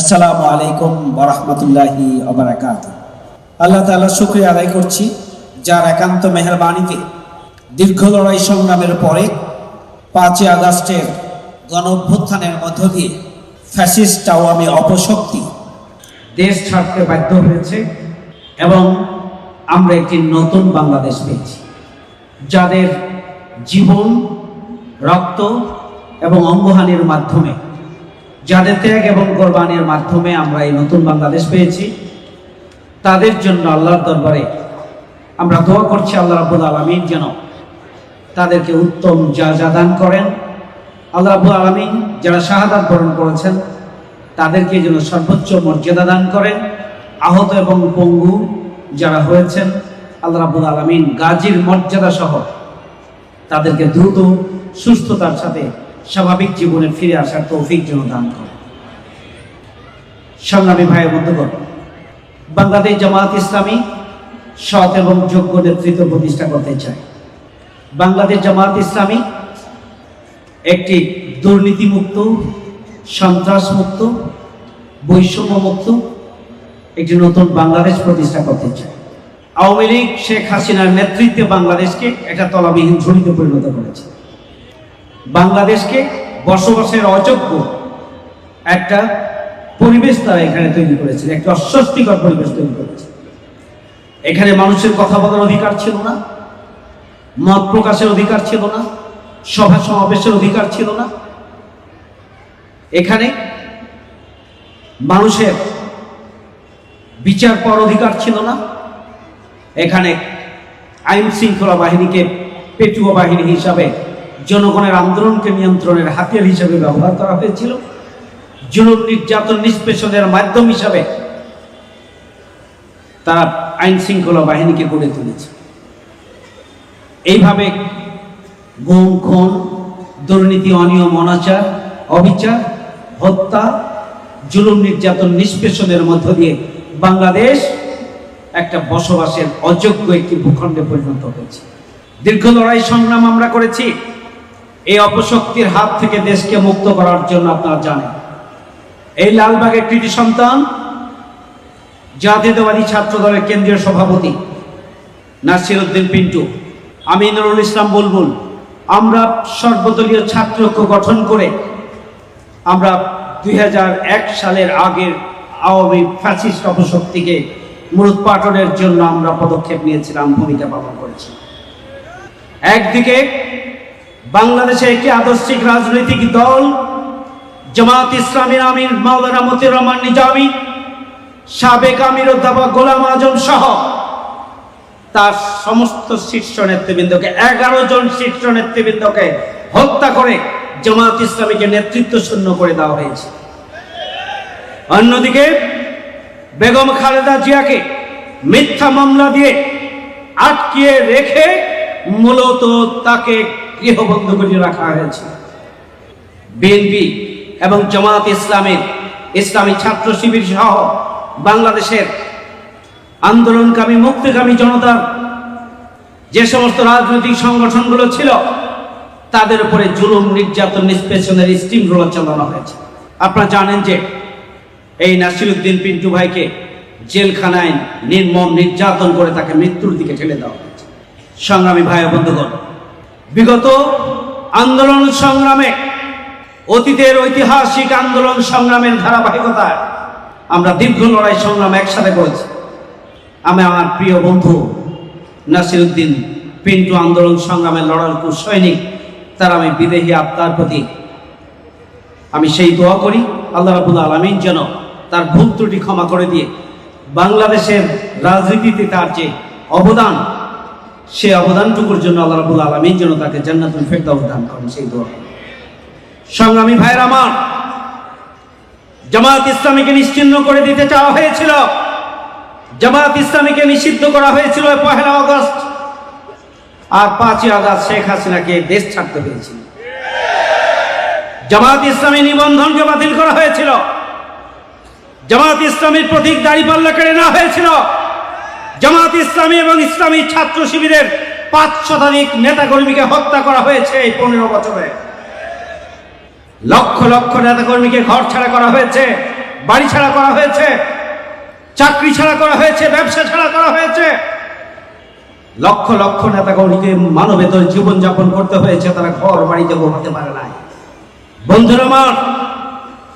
আসসালামু আলাইকুম বরহমতুল্লাহি অবরাকাত আল্লাহ তাআলা শুক্রিয়া আদায় করছি যার একান্ত মেহরবানিতে দীর্ঘ লড়াই সংগ্রামের পরে পাঁচই আগস্টের গণ অভ্যুত্থানের মধ্য দিয়ে ফ্যাসিস্ট আওয়ামী অপশক্তি দেশ ছাড়তে বাধ্য হয়েছে এবং আমরা একটি নতুন বাংলাদেশ পেয়েছি, যাদের জীবন, রক্ত এবং অঙ্গহানির মাধ্যমে যাদের ত্যাগ এবং কোরবানির মাধ্যমে আমরা এই নতুন বাংলাদেশ পেয়েছি, তাদের জন্য আল্লাহর দরবারে আমরা দোয়া করছি আল্লাহ রাব্বুল আলমিন যেন তাদেরকে উত্তম যা যা দান করেন। আল্লাহ রাব্বুল আলমিন যারা শাহাদাত বরণ করেছেন, তাদেরকে যেন সর্বোচ্চ মর্যাদা দান করেন। আহত এবং পঙ্গু যারা হয়েছেন, আল্লাহ রাব্বুল আলমিন গাজীর মর্যাদা সহ তাদেরকে দ্রুত সুস্থতার সাথে স্বাভাবিক জীবনে ফিরে আসার তৌফিক যেন দান করে। সংগ্রামী ভাই বন্ধুগণ, বাংলাদেশ জামায়াত ইসলামী সৎ এবং যোগ্য নেতৃত্ব প্রতিষ্ঠা করতে চায়। বাংলাদেশ জামায়াত ইসলামী একটি দুর্নীতিমুক্ত, সন্ত্রাসমুক্ত, বৈষম্যমুক্ত একটি নতুন বাংলাদেশ প্রতিষ্ঠা করতে চায়। আওয়ামী লীগ শেখ হাসিনার নেতৃত্বে বাংলাদেশকে একটা তলাবিহীন ঝুড়িতে পরিণত করেছে। বাংলাদেশকে বসবাসের অযোগ্য একটা পরিবেশ তারা এখানে তৈরি করেছে, একটা অস্বস্তিকর পরিবেশ তৈরি করেছে। এখানে মানুষের কথা বলার অধিকার ছিল না, মত প্রকাশের অধিকার ছিল না, সভা সমাবেশের অধিকার ছিল না। এখানে মানুষের বিচার পাওয়ার অধিকার ছিল না। এখানে আইন শৃঙ্খলা বাহিনীকে পেটুয়া বাহিনী হিসাবে জনগণের আন্দোলনকে নিয়ন্ত্রণের হাতিয়ার হিসেবে ব্যবহার করা হয়েছিল। জুলুম নির্যাতন নিষ্পেষণের মাধ্যম হিসাবে তারা আইন শৃঙ্খলা বাহিনীকে গড়ে তুলেছে। এইভাবে গুম, খুন, দুর্নীতি, অনিয়ম, অনাচার, অবিচার, হত্যা, জুলুম নির্যাতন নিষ্পেষণের মধ্য দিয়ে বাংলাদেশ একটা বসবাসের অযোগ্য একটি ভূখণ্ডে পরিণত হয়েছে। দীর্ঘ লড়াই সংগ্রাম আমরা করেছি। এই অপশক্তির হাত থেকে দেশকে মুক্ত করার জন্য আপনারা জানেন। এই লালবাগের কৃতি সন্তান জাতীয়তাবাদী ছাত্র দলের কেন্দ্রীয় সভাপতি নাসির উদ্দিন পিন্টু, আমি নুরুল ইসলাম বুলবুল। আমরা সর্বদলীয় ছাত্রৈক্য গঠন করে আমরা দুই হাজার এক সালের আগের আওয়ামী ফ্যাসিস্ট অপশক্তিকে মূলোৎপাটনের জন্য আমরা পদক্ষেপ নিয়েছিলাম, ভূমিকা পালন করেছি। একদিকে বাংলাদেশে একটি আদর্শিক রাজনৈতিক দল জামাত ইসলামীর আমির মাওলানা মতিউর রহমান নিজামী, সাবেক আমির অধ্যাপক গোলাম আজম সহ তার সমস্ত শীর্ষ নেতৃবৃন্দকে, এগারো জন শীর্ষ নেতৃবৃন্দকে হত্যা করে জামাত ইসলামীকে নেতৃত্ব শূন্য করে দেওয়া হয়েছে। অন্যদিকে বেগম খালেদা জিয়াকে মিথ্যা মামলা দিয়ে আটকিয়ে রেখে মূলত তাকে গৃহবন্ধ করে রাখা হয়েছে। বিএনপি এবং জামাত ইসলামের ইসলামী ছাত্র শিবির সহ বাংলাদেশের আন্দোলনকামী, মুক্তিকামী জনতার যে সমস্ত রাজনৈতিক সংগঠনগুলো ছিল, তাদের উপরে জুলুম, নির্যাতন, নিষ্পেষণের স্টিম রোলার চালানো হয়েছে। আপনারা জানেন যে এই নাসিরুদ্দিন পিন্টু ভাইকে জেলখানায় নির্মম, নির্যাতন করে তাকে মৃত্যুর দিকে ঠেলে দেওয়া হয়েছে। সংগ্রামী ভাই বন্ধুগণ বিগত আন্দোলন সংগ্রামে, অতীতের ঐতিহাসিক আন্দোলন সংগ্রামের ধারাবাহিকতায় আমরা দীর্ঘ লড়াই সংগ্রাম একসাথে করেছি। আমি আমার প্রিয় বন্ধু নাসিরুদ্দিন পিন্টু আন্দোলন সংগ্রামের লড়াকু সৈনিক, তার আমি বিদেহী আত্মার প্রতি। আমি সেই দোয়া করি, আল্লাহ রাবুল আলমিন যেন তার ভুল ত্রুটি ক্ষমা করে দিয়ে বাংলাদেশের রাজনীতিতে তার যে অবদান সে অবদানটুকুর জন্য আল্লাহ রাবুল আলমিন যেন তাকে জান্নাতুল ফেরদাউস দান করেন, সেই দোয়া। সংগ্রামী ভাইয়ের আমার জামাত ইসলামীকে নিশ্চিন্ন করে দিতে চাওয়া হয়েছিল। জামাত ইসলামীকে নিষিদ্ধ করা হয়েছিল পহেলা আগস্ট আর পাঁচই আগস্ট শেখ হাসিনাকে দেশ ছাড়তে হয়েছিল। জামাত ইসলামী নিবন্ধনকে বাতিল করা হয়েছিল। জামাত ইসলামীর প্রতীক দাঁড়িপাল্লা কেড়ে নেওয়া হয়েছিল। জামাত ইসলামী এবং ইসলামী ছাত্র শিবিরের পাঁচ শতাধিক নেতাকর্মীকে হত্যা করা হয়েছে এই পনেরো বছরে। লক্ষ লক্ষ নেতাকর্মীকে ঘর ছাড়া করা হয়েছে, বাড়ি ছাড়া করা হয়েছে, চাকরি ছাড়া করা হয়েছে, ব্যবসা ছাড়া করা হয়েছে। লক্ষ লক্ষ নেতাকর্মীকে মানবেতর জীবনযাপন করতে হয়েছে, তারা ঘর বাড়িতে ঘুমাতে পারে নাই। বন্ধুরা আমার,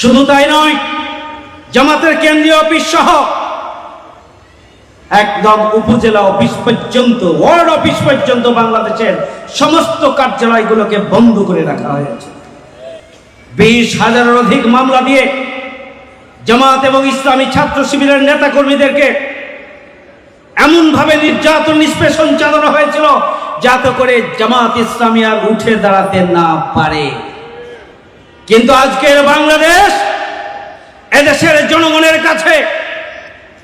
শুধু তাই নয়, জামাতের কেন্দ্রীয় অফিস সহ একদম উপজেলা অফিস পর্যন্ত, ওয়ার্ড অফিস পর্যন্ত বাংলাদেশের সমস্ত কার্যালয়গুলোকে বন্ধ করে রাখা হয়েছে। বিশ হাজারের অধিক মামলা দিয়ে জামাত এবং ইসলামী ছাত্র শিবিরের নেতা কর্মীদেরকে এমনভাবে নির্যাতন নিষ্পেষণ চালানো হয়েছিল যাতে করে জামাত ইসলামী আর উঠে দাঁড়াতে না পারে। কিন্তু আজকের বাংলাদেশ এদেশের জনগণের কাছে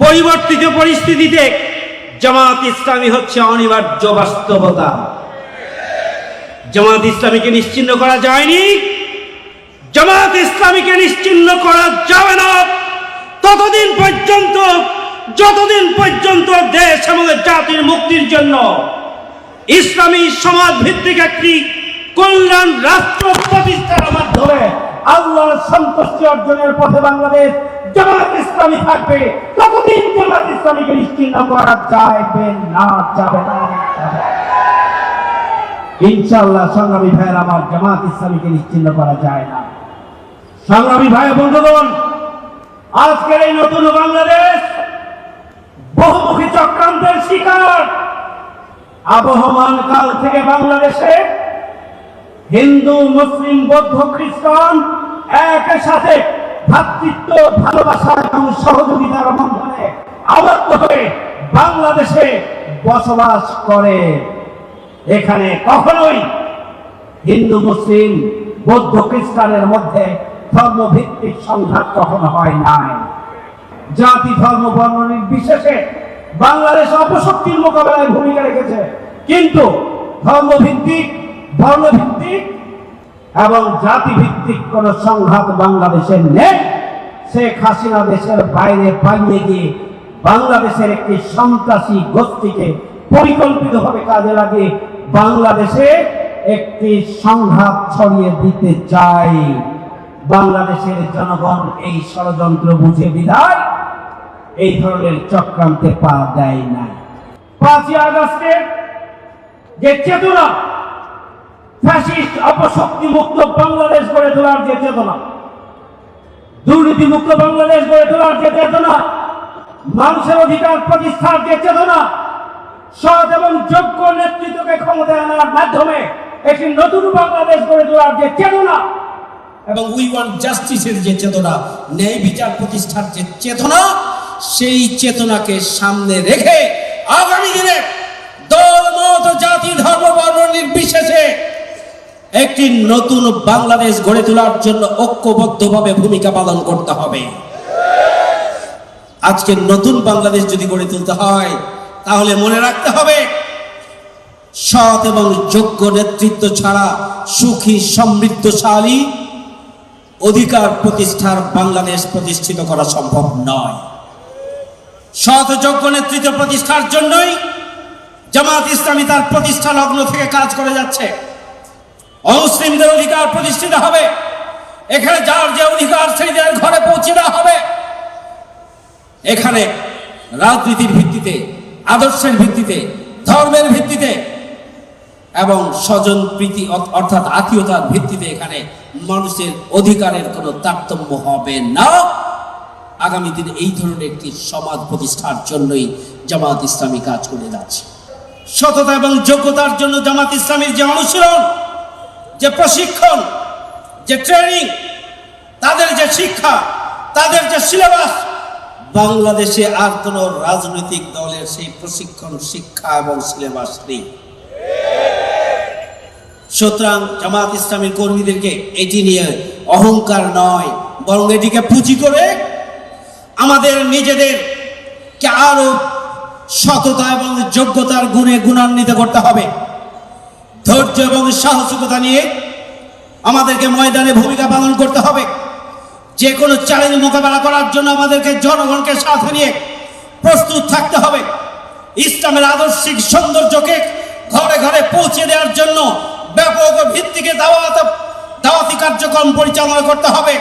পরিবর্তিত পরিস্থিতিতে জামাত ইসলামী হচ্ছে অনিবার্য বাস্তবতা। জামাত ইসলামীকে নিশ্চিন্ন করা যায়নি। জামাত ইসলামীকে নিশ্চিন্ন করা যাবে না। ততদিন পর্যন্ত, যতদিন পর্যন্ত দেশ এবং জাতির মুক্তির জন্য ইসলামী সমাজ ভিত্তিক একটি কল্যাণ রাষ্ট্র প্রতিষ্ঠার মাধ্যমে আল্লাহর সন্তুষ্টি অর্জনের পথে বাংলাদেশ জামাত ইসলামী থাকবে, ততদিন জামাত ইসলামীকে নিশ্চিন্ন করা যাবে না যাবে না। ইনশাআল্লাহ সংগ্রামী ভাইয়ের, আমার জামাত ইসলামীকে নিশ্চিন্ন করা যায় না সংগ্রামী ভাই বন্ধুগণ, আজকের এই নতুন বাংলাদেশ বহুমুখী চক্রান্তের শিকার আবহমান কাল থেকে বাংলাদেশে হিন্দু, মুসলিম, বৌদ্ধ, খ্রিস্টান একই সাথে ভ্রাতৃত্ব ভালোবাসা এবং সহযোগিতার বন্ধনে আবদ্ধ হয়ে বাংলাদেশে বসবাস করে। এখানে কখনোই হিন্দু, মুসলিম, বৌদ্ধ, খ্রিস্টানের মধ্যে ধর্মভিত্তিক সংঘাত কখনো হয় নাই। জাতি, ধর্ম, বর্ণ নির্বিশেষে বাংলাদেশ অপশক্তির মোকাবেলায় ভূমিকা রেখেছে। কিন্তু ধর্মভিত্তিক, বর্ণভিত্তিক এবং জাতিভিত্তিক কোন সংঘাত বাংলাদেশে নেই। শেখ হাসিনা দেশের বাইরে পালিয়ে গিয়ে বাংলাদেশের একটি সন্ত্রাসী গোষ্ঠীকে পরিকল্পিত পরিকল্পিতভাবে কাজে লাগিয়ে বাংলাদেশে একটি সংঘাত ছড়িয়ে দিতে চায় বাংলাদেশের জনগণ এই ষড়যন্ত্র বুঝে বিদায়। এই ধরনের চক্রান্তে পা দেয় না পাঁচই আগস্টে যে চেতনা ফ্যাসিস্ট অপশক্তি বাংলাদেশ গড়ে তোলার যে চেতনা। দুর্নীতি মুক্ত বাংলাদেশ গড়ে তোলার যে চেতনা, মানুষের অধিকার প্রতিষ্ঠার যে চেতনা, সৎ এবং যোগ্য নেতৃত্বকে ক্ষমতায় আনার মাধ্যমে একটি নতুন বাংলাদেশ গড়ে তোলার যে চেতনা এবং উই ওয়ান্ট জাস্টিসের যে চেতনা, ন্যায় বিচার প্রতিষ্ঠার যে চেতনা, সেই চেতনাকে সামনে রেখে আগামী দিনে দল মত জাতি, ধর্ম, বর্ণ নির্বিশেষে একটি নতুন বাংলাদেশ গড়ে তোলার জন্য ঐক্যবদ্ধভাবে ভূমিকা পালন করতে হবে। আজকে নতুন বাংলাদেশ যদি গড়ে তুলতে হয়, তাহলে মনে রাখতে হবে, সৎ এবং যোগ্য নেতৃত্ব ছাড়া সুখী, সমৃদ্ধশালী অধিকার প্রতিষ্ঠার বাংলাদেশ প্রতিষ্ঠিত করা সম্ভব নয়। সৎ, যোগ্য নেতৃত্ব প্রতিষ্ঠার জন্যই জামাত ইসলামী তার প্রতিষ্ঠা লগ্ন থেকে কাজ করে যাচ্ছে। অমুসলিমদের অধিকার প্রতিষ্ঠিত হবে। এখানে যার যে অধিকার সেইদের ঘরে পৌঁছে দেওয়া হবে। এখানে রাজনীতির ভিত্তিতে, আদর্শের ভিত্তিতে, ধর্মের ভিত্তিতে এবং স্বজন, প্রীতি অর্থাৎ আত্মীয়তার ভিত্তিতে এখানে মানুষের অধিকারের কোনো তারতম্য হবে না। আগামী দিনে এই ধরনের একটি সমাজ প্রতিষ্ঠার জন্যই জামাত ইসলামী কাজ করে যাচ্ছে। সততা এবং যোগ্যতার জন্য জামাত ইসলামীর যে অনুশীলন যে প্রশিক্ষণ, যে ট্রেনিং তাদের যে শিক্ষা, তাদের যে সিলেবাস বাংলাদেশে আর কোনো রাজনৈতিক দলের সেই প্রশিক্ষণ, শিক্ষা এবং সিলেবাস নেই। সুতরাং জামাত ইসলামের কর্মীদেরকে এটি নিয়ে অহংকার নয়, বরং এটিকে পুঁজি করে আমাদের নিজেদেরকে আরও সততা এবং যোগ্যতার গুণে গুণান্বিত করতে হবে। ধৈর্য এবং সাহসিকতা নিয়ে আমাদেরকে ময়দানে ভূমিকা পালন করতে হবে। যে কোনো চ্যালেঞ্জ মোকাবেলা করার জন্য আমাদেরকে জনগণকে সাথে নিয়ে প্রস্তুত থাকতে হবে। ইসলামের আদর্শিক সৌন্দর্যকে ঘরে ঘরে পৌঁছে দেওয়ার জন্য ব্যাপক ভিত্তিকে দাওয়াত, দাওয়াতি কার্যক্রম পরিচালনা করতে হবে।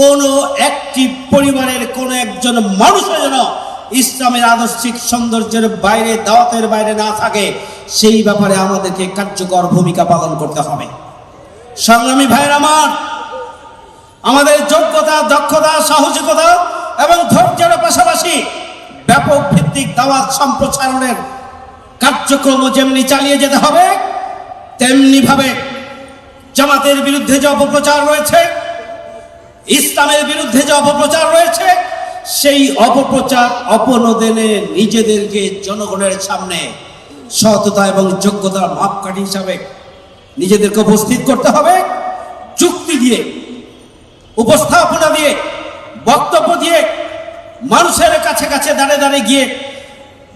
কোনো একটি পরিবারের কোনো একজন মানুষও যেন ইসলামের আদর্শিক সৌন্দর্যের বাইরে, দাওয়াতের বাইরে না থাকে, সেই ব্যাপারে আমাদেরকে কার্যকর ভূমিকা পালন করতে হবে। সংগ্রামী ভাইয়ের আমার, আমাদের যোগ্যতা, দক্ষতা, সাহসিকতা এবং ধৈর্যের পাশাপাশি ব্যাপক ভিত্তিক দাওয়াত সম্প্রসারণের কার্যক্রম যেমনি চালিয়ে যেতে হবে তেমনি ভাবে জামাতের বিরুদ্ধে যে অপপ্রচার রয়েছে, ইসলামের বিরুদ্ধে যে অপপ্রচার রয়েছে সেই অপপ্রচার অপনোদনে নিজেদেরকে জনগণের সামনে সততা এবং যোগ্যতার মাপকাঠি হিসাবে নিজেদেরকে উপস্থিত করতে হবে, যুক্তি দিয়ে, উপস্থাপনা দিয়ে, বক্তব্য দিয়ে মানুষের কাছে কাছে দাঁড়ে দাঁড়িয়ে গিয়ে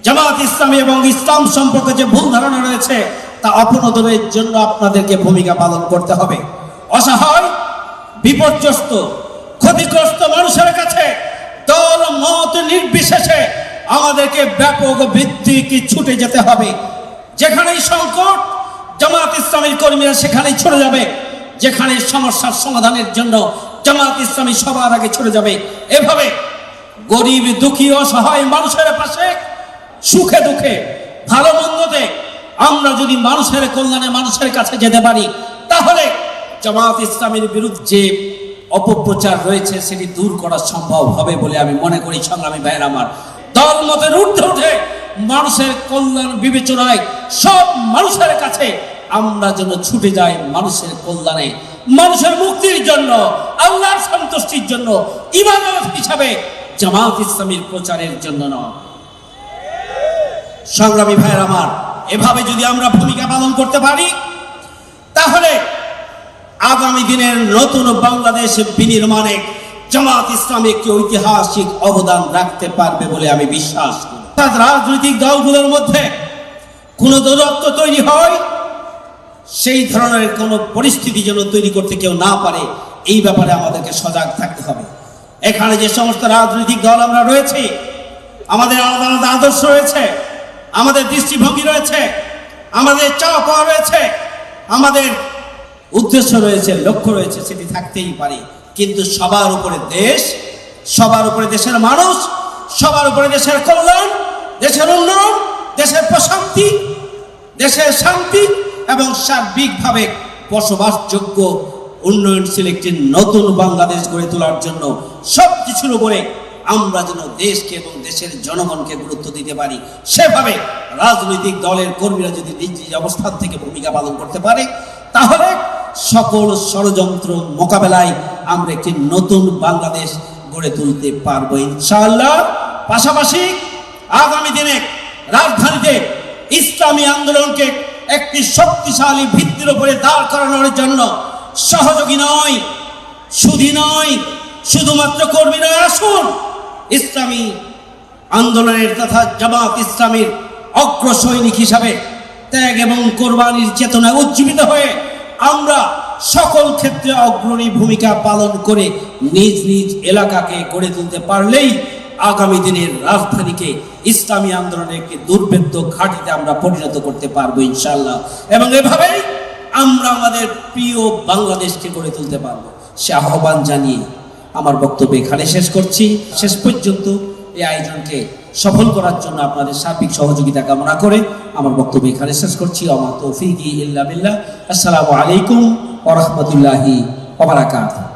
জামাত ইসলামী এবং ইসলাম সম্পর্কে যে ভুল ধারণা রয়েছে, তা অপনোদনের জন্য আপনাদেরকে ভূমিকা পালন করতে হবে। অসহায়, বিপর্যস্ত, ক্ষতিগ্রস্ত মানুষের কাছে দল মত নির্বিশেষে আমাদেরকে ব্যাপক ভিত্তিক ছুটে যেতে হবে? যেখানেই সংকট জামাত ইসলামীর কর্মীরা সেখানেই ছড়ে যাবে। যেখানে সমস্যার সমাধানের জন্য জামাত ইসলামী সবার আগে ছড়ে যাবে। এভাবে গরিব, দুঃখী, অসহায় মানুষের পাশে, সুখে দুঃখে, ভালো মন্দতে আমরা যদি মানুষের কল্যাণে মানুষের কাছে যেতে পারি, তাহলে জামাত ইসলামের বিরুদ্ধে অপপ্রচার রয়েছে, সেটি দূর করা সম্ভব হবে বলে আমি মনে করি, সংগ্রামী ভাইয়ের আমার। দল মতের ঊর্ধ্বে উঠে মানুষের কল্যাণ বিবেচনায় সব মানুষের কাছে আমরা যেন ছুটে যাই মানুষের কল্যাণে, মানুষের মুক্তির জন্য, আল্লাহর সন্তুষ্টির জন্য, ইবাদত হিসাবে জামাত ইসলামীর প্রচারের জন্য নয়। সংগ্রামী ভাইয়ের আমার, এভাবে যদি আমরা ভূমিকা পালন করতে পারি আগামী দিনের নতুন বাংলাদেশ বিনির্মাণে জামাত ইসলামী একটি ঐতিহাসিক অবদান রাখতে পারবে বলে আমি বিশ্বাস করি। রাজনৈতিক দলগুলোর মধ্যে কোনো দূরত্ব তৈরি হয়, সেই ধরনের কোনো পরিস্থিতি যেন তৈরি করতে কেউ না পারে, এই ব্যাপারে আমাদেরকে সজাগ থাকতে হবে। এখানে যে সমস্ত রাজনৈতিক দল আমরা রয়েছি, আমাদের আলাদা আলাদা আদর্শ রয়েছে, আমাদের দৃষ্টিভঙ্গি রয়েছে, আমাদের চাওয়া পাওয়া রয়েছে, আমাদের উদ্দেশ্য রয়েছে, লক্ষ্য রয়েছে, সেটি থাকতেই পারে। কিন্তু সবার উপরে দেশ, সবার উপরে দেশের মানুষ, সবার উপরে দেশের কল্যাণ, দেশের উন্নয়ন, দেশের প্রশান্তি, দেশের শান্তি এবং সার্বিকভাবে বসবাসযোগ্য উন্নয়নশীল একটি নতুন বাংলাদেশ গড়ে তোলার জন্য সব কিছুর উপরে আমরা যেন দেশকে এবং দেশের জনগণকে গুরুত্ব দিতে পারি। সেভাবে রাজনৈতিক দলের কর্মীরা যদি নিজ নিজ অবস্থান থেকে ভূমিকা পালন করতে পারে তাহলে সকল ষড়যন্ত্র মোকাবেলায় আমরা একটি নতুন বাংলাদেশ গড়ে তুলতে পারব ইনশাআল্লাহ। পাশাপাশি আগামী দিনে রাজধানীতে ইসলামী আন্দোলনকে একটি শক্তিশালী ভিত্তির উপরে দাঁড় করানোর জন্য সহযোগী নয়, সুধী নয়, শুধুমাত্র কর্মীরা আসুন। ইসলামী আন্দোলনের তথা জামাত ইসলামীর অগ্রসৈনিক হিসাবে ত্যাগ এবং কোরবানির চেতনায় উজ্জীবিত হয়ে আমরা সকল ক্ষেত্রে অগ্রণী ভূমিকা পালন করে নিজ নিজ এলাকাকে গড়ে তুলতে পারলেই আগামী দিনের রাজধানীকে ইসলামী আন্দোলনের একটি দুর্ভেদ্য ঘাটিতে আমরা পরিণত করতে পারব ইনশাল্লাহ এবং এভাবেই আমরা আমাদের প্রিয় বাংলাদেশকে গড়ে তুলতে পারব। সে আহ্বান জানিয়ে আমার বক্তব্য এখানে শেষ করছি। শেষ পর্যন্ত এই আয়োজনকে সফল করার জন্য আপনাদের সার্বিক সহযোগিতা কামনা করে আমার বক্তব্য এখানে শেষ করছি। আমার তৌফিক ইল্লা বিল্লাহ। আসসালামু আলাইকুম ওয়া রাহমাতুল্লাহি ওয়া বারাকাতুহু।